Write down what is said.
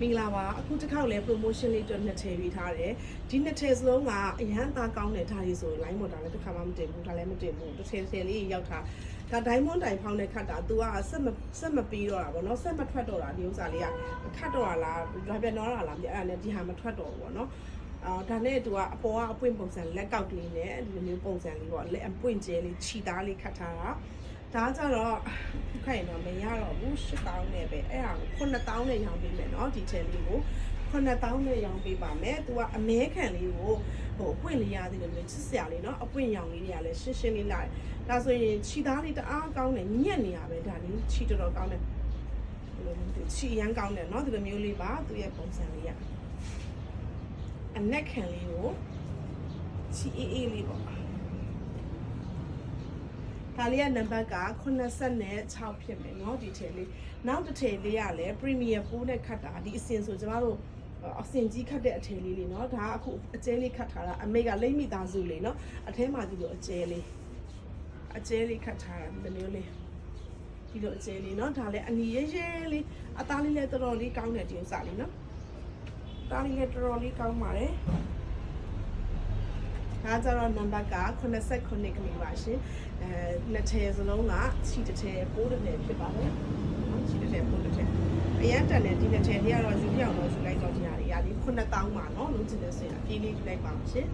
မင်္ဂလာပါအခုတစ်ခေါက်လဲ promotion လေးအတွက်နှစ်ထည့်ပေးထားတယ်ဒီနှစ်ထည့်စလုံးကအရန်သားကောင်းတဲ့ဒါတွေဆို line မော်တာလည်းတစ်ခါမှမတင်ဘူးဒါလည်းမတင်ဘူးတစ်ထည့်ထည့်လေးရောက်တာဒါ diamond တိုင်ဖောင်းတဲ့ခတ်တာ तू ကဆက်မဆက်မပြီးတော့တာဗောနော်ဆက်မထွက်တော့တာဒီဥစ္စာလေးကခတ်တော့တာလားဒါပြန်တော့တာလားမသိအဲ့ဒါနဲ့ဒီဟာမထွက်တော့ဘူးဗောနော်အာဒါနဲ့သူကအပေါ်ကအပွင့်ပုံစံလက်ကောက်ကလေးနဲ့ဒီလိုမျိုးပုံစံလေးပေါ့လက်အပွင့်ကျဲလေးခြီသားလေးခတ်ထားတာ ဒါကြတော့ခိုင်တော့မရတော့ဘူး8000နဲ့ပဲအဲ့ဒါကို9000နဲ့ရောင်းပေးမယ်เนาะဒီချဲလေးကို9000နဲ့ရောင်းပေးပါမယ်။ तू ကအမဲခံလေးကိုဟိုအပွင့်လေးရသေးတယ်မျိုးချစ်စရာလေးเนาะအပွင့်ရောင်လေးတွေကလည်းရှင်းရှင်းလေးလာတယ်။ဒါဆိုရင်ခြီသားလေးတအားကောင်းတယ်ညက်နေရပဲဒါလေးခြီတော်တော်ကောင်းတယ်။ဒီလိုမျိုးခြီရမ်းကောင်းတယ်เนาะဒီလိုမျိုးလေးပါသူရဲ့ပုံစံလေးရ။အနက်ခံလေးကိုခြီအေးအေးလေးပေါ့။ ဒါလေးကနံပါတ်က86ဖြစ်မယ်เนาะဒီထည်လေးနောက်တစ်ထည်လေးကလည်း Premier ပိုးနဲ့ခတ်တာဒီအစင်ဆိုကျမတို့အစင်ကြီးခတ်တဲ့အထည်လေးလေးเนาะဒါကအခုအကျဲလေးခတ်ထားတာအမေကလိမ့်မိသားစုလေးเนาะအထဲမှာဒီလိုအကျဲလေးအကျဲလေးခတ်ထားတာဒီလိုမျိုးလေးဒီလိုအကျဲလေးเนาะဒါလည်းအနီရဲရဲလေးအသားလေးလည်းတော်တော်လေးကောင်းတယ်ဒီဥစ္စာလေးเนาะအသားလေးလည်းတော်တော်လေးကောင်းပါတယ် ဒါကြတော့နံပါတ်က89ခဏပါရှင်အဲနှစ်ထည်စလုံးကချီတစ်ထည်ပိုးတစ်ထည်ဖြစ်ပါတယ်နော်ချီတစ်ထည်ပိုးတစ်ထည်အရန်တန်တဲ့ဒီနှစ်ထည်လေးကတော့ယူပြောင်းတော့ယူလိုက်တော့ဒီဟာတွေရာဒီ9000ပါနော်လုံးချင်တဲ့ဆိုရင်အပြေးလေးယူလိုက်ပါအောင်ရှင်